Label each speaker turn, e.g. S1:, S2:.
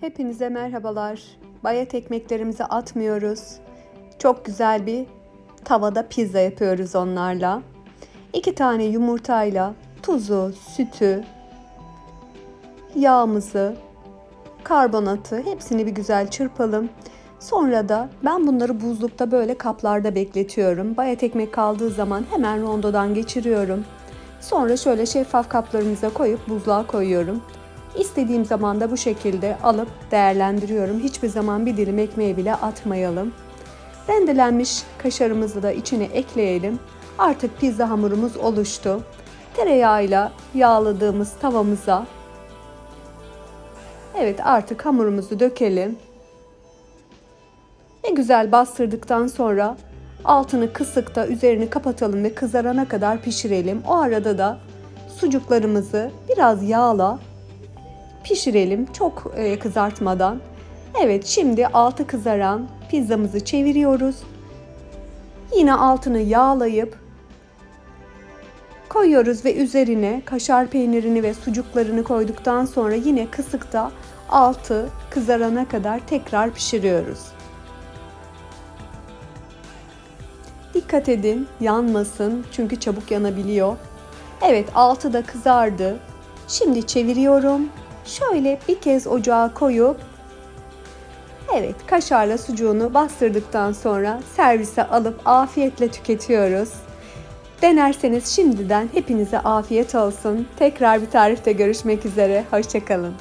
S1: Hepinize merhabalar. Bayat ekmeklerimizi atmıyoruz. Çok güzel bir tavada pizza yapıyoruz onlarla. İki tane yumurtayla tuzu, sütü, yağımızı, karbonatı hepsini bir güzel çırpalım. Sonra da ben bunları buzlukta böyle kaplarda bekletiyorum. Bayat ekmek kaldığı zaman hemen rondodan geçiriyorum. Sonra şöyle şeffaf kaplarımıza koyup buzluğa koyuyorum. İstediğim zaman da bu şekilde alıp değerlendiriyorum. Hiçbir zaman bir dilim ekmeği bile atmayalım. Rendelenmiş kaşarımızı da içine ekleyelim. Artık pizza hamurumuz oluştu. Tereyağıyla yağladığımız tavamıza Evet artık hamurumuzu dökelim. Ve güzel bastırdıktan sonra altını kısık da üzerini kapatalım ve kızarana kadar pişirelim. O arada da sucuklarımızı biraz yağla pişirelim çok e, kızartmadan. Evet şimdi altı kızaran pizzamızı çeviriyoruz. Yine altını yağlayıp koyuyoruz ve üzerine kaşar peynirini ve sucuklarını koyduktan sonra yine kısıkta altı kızarana kadar tekrar pişiriyoruz. Dikkat edin yanmasın çünkü çabuk yanabiliyor. Evet altı da kızardı. Şimdi çeviriyorum. Şöyle bir kez ocağa koyup Evet kaşarla sucuğunu bastırdıktan sonra servise alıp afiyetle tüketiyoruz. Denerseniz şimdiden hepinize afiyet olsun. Tekrar bir tarifte görüşmek üzere. Hoşçakalın.